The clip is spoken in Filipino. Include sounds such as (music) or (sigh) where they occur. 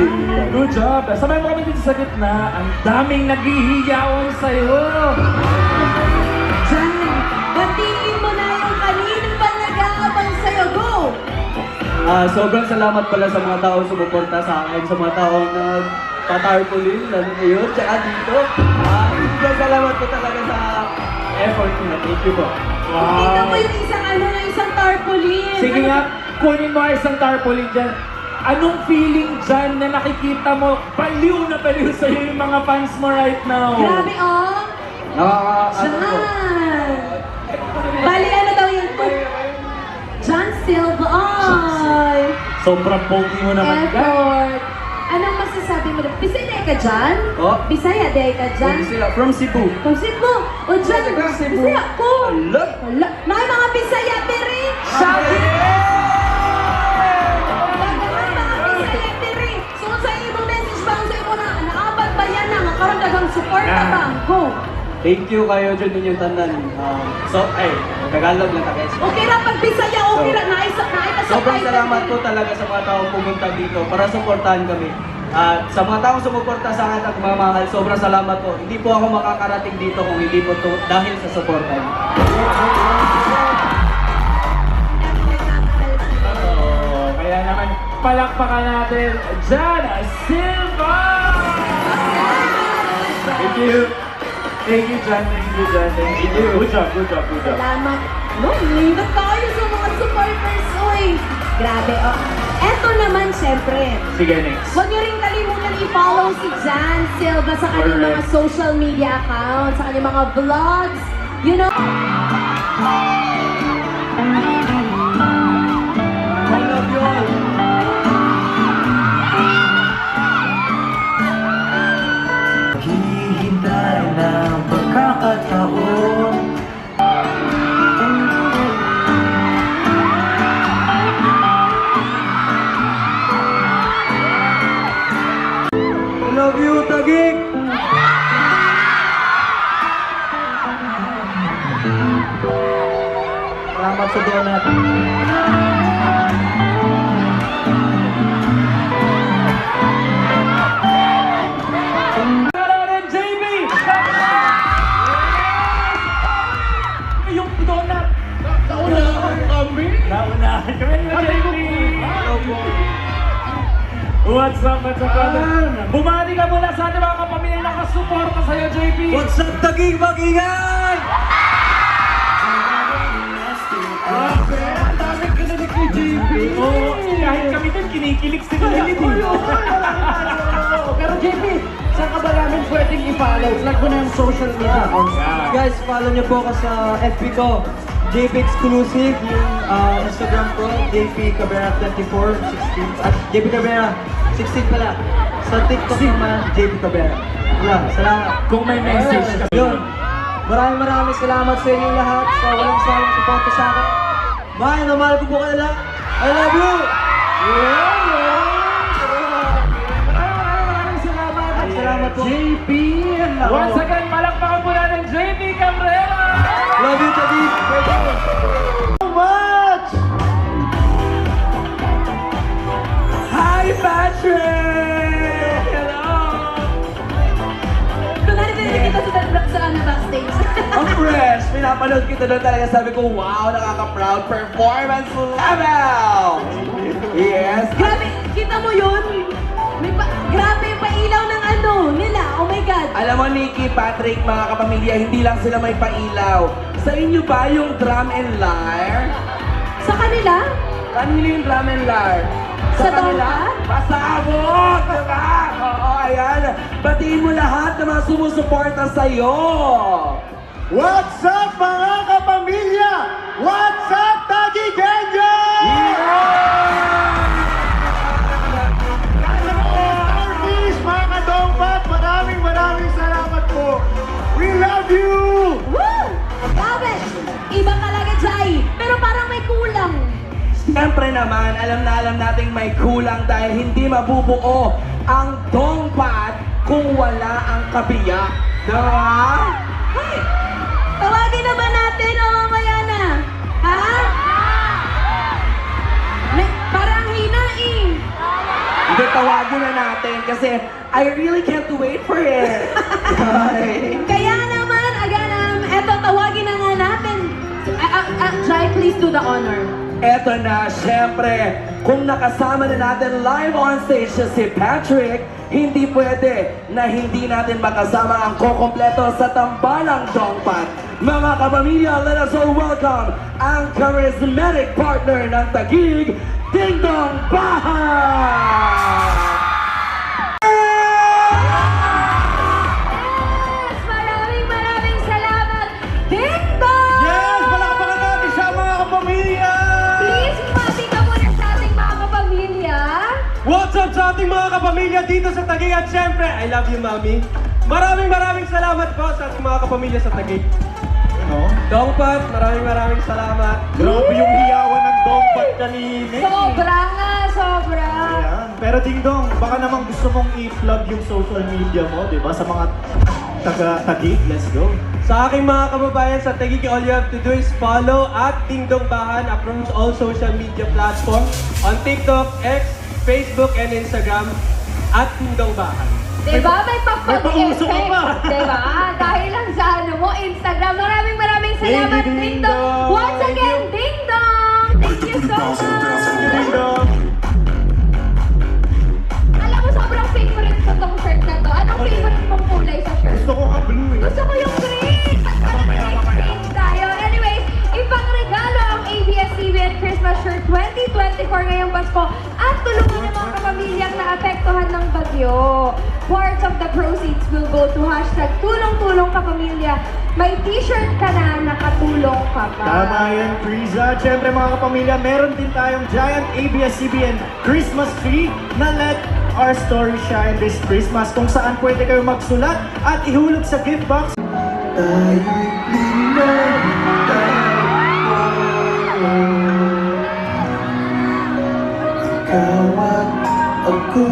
Good job. Sabay mo kami dito sa gitna. Ang daming naghihiyawan sa'yo. Jan, batiin mo na yung kanino pa nag-aabang sa'yo. Go! Ah, sobrang salamat pala sa mga taong sumuporta sa akin, sa mga taong nag tatarpaulin, lalo ngayon, tsaka dito. Ah, sobrang salamat po talaga sa effort niyo. Thank you po. Kita mo yung isang ano na isang tarpaulin. Sige Ano nga, kunin mo nga isang tarpaulin dyan. Anong feeling dyan na nakikita mo, baliw na baliw (laughs) sa'yo yung mga fans mo right now? Grabe, oh. Nakaka, ano po. Bali, ano daw yun? John Silva. Ay! Sobrang pogi mo naman dyan. Effort. Anong masasabi mo? Bisaya ka dyan? Oh. Bisaya day ka dyan? From sila, from Cebu. Pansin mo. O dyan. From Cebu. Bisaya ko. Ala! Wala. May mga Bisaya, Peri. Sabi! Thank you kayo dyan ninyong tanan. Um, so, ay, Tagalog lang tayo. Okay ra pag Bisaya, okay ra. Naisa, naisa sa Sobrang salamat po talaga sa mga taong pumunta dito para suportahan kami. At sa mga taong sumuporta sa akin at mamahal, sobrang salamat po. Hindi po ako makakarating dito kung hindi po to dahil sa suporta niyo. Kaya naman, palakpakan natin, Jan Silva! Thank you. Thank you, Jan. Thank you, Jan. Thank you. Good job, good job, good job. Salamat. No, libat tayo sa mga supporters, oy. Grabe, oh. Eto naman, syempre. Sige, next. Huwag niyo rin kalimutan i-follow si Jan Silva sa kanyang mga social media accounts, sa kanyang mga vlogs. You know, Donut! Naunahan kami! Ni JB! What's up, what's up, brother? Bumati ka muna sa ating mga kapamilya na nakasuporta sa'yo, JB! What's up, Tagig? Mag-ingay! Grabe! Ang daming kinilig ni JB! Oo, kahit kami din kinikilig sila ni Pero JP, saan ka ba namin pwedeng i-follow? Flag mo na yung social media accounts. Guys, follow niyo po ako sa FB ko. JP Exclusive, yung ah, Instagram ko, JP Cabrera 24, 16. At JP Cabrera, 16 pala. Sa TikTok naman, JP Cabrera. Wala, salamat. Kung may message ka. Yun. Maraming maraming salamat sa inyo lahat sa walang sawang suporta sa akin. Bye, namahal ko po kayo lahat. I love you! Maraming maraming salamat! Po. JP! Once again, malakpakan po natin JB Cabrera! Love you, Tagig! Fresh! Pinapanood kita doon talaga. Sabi ko, wow, nakaka-proud performance level! Yes! Grabe, kita mo yun? May pa, grabe yung pailaw ng ano nila. Oh my God. Alam mo, Nikki, Patrick, mga kapamilya, hindi lang sila may pailaw. Sa inyo ba yung drum and lyre? Sa kanila? Kanino yung drum and lyre? Sa kanila? Dongkat? Pasabog! Diba? Oo, ayan. Batiin mo lahat na mga sumusuporta sa'yo. What's up mga kapamilya? What's up, Tagi Genyo? Artist, mga kadongpat, maraming maraming salamat po. We love you! Woo! Grabe! Iba talaga, Jai. Pero parang may kulang. Siyempre naman, alam na alam nating may kulang dahil hindi mabubuo ang dongpad kung wala ang kabiyak. Diba? Hindi, tawagin na natin. kasi I really can't wait for it. Ay. (laughs) Kaya naman, aganam, eto, tawagin na nga natin. Uh, uh, uh, Jai, please do the honor. Eto na, syempre, kung nakasama na natin live on stage si Patrick, hindi pwede na hindi natin makasama ang kokompleto sa tambalang dongpat. Mga kapamilya, let us all welcome ang charismatic partner ng Tagig, Ding Dong kapamilya. What's up sa ating mga kapamilya dito sa Taguig at syempre, I love you, Mami. Maraming maraming salamat po sa ating mga kapamilya sa Taguig. Dongpat, maraming maraming salamat. Grabe yung hiyawan ng dongpat kanina. eh. Sobra nga, sobra. Ayan. Pero Ding Dong, baka naman gusto mong i-plug yung social media mo, di ba? Sa mga taga-tagig, let's go. Sa aking mga kababayan sa Taguig, all you have to do is follow at Dingdong Bahan across all social media platforms on TikTok, X, Facebook, and Instagram at Dingdong Bahan. Diba? May May pauso ka pa. (laughs) Diba? Dahil lang sa ano mo, Instagram. Salamat, Ding Dong. Once again. Ding Dong. Thank you so much. Alam mo, sobrang favorite ko tong shirt na to. Anong favorite mong kulay sa shirt? Gusto ko ang blue eh. Gusto ko yung green! Tayo? Anyways, ibang regalo ang ABS-CBN Christmas Shirt 2024 ngayong Pasko at tulungan ang mga kapamilyang naapektuhan ng bagyo. Parts of the proceeds will go to hashtag tulong-tulong kapamilya may t-shirt ka na nakatulong ka pa. Tama yan, Frieza. Siyempre mga kapamilya, meron din tayong giant ABS-CBN Christmas tree na let our story shine this Christmas kung saan pwede kayo magsulat at ihulog sa gift box. Tayo'y Ikaw at ako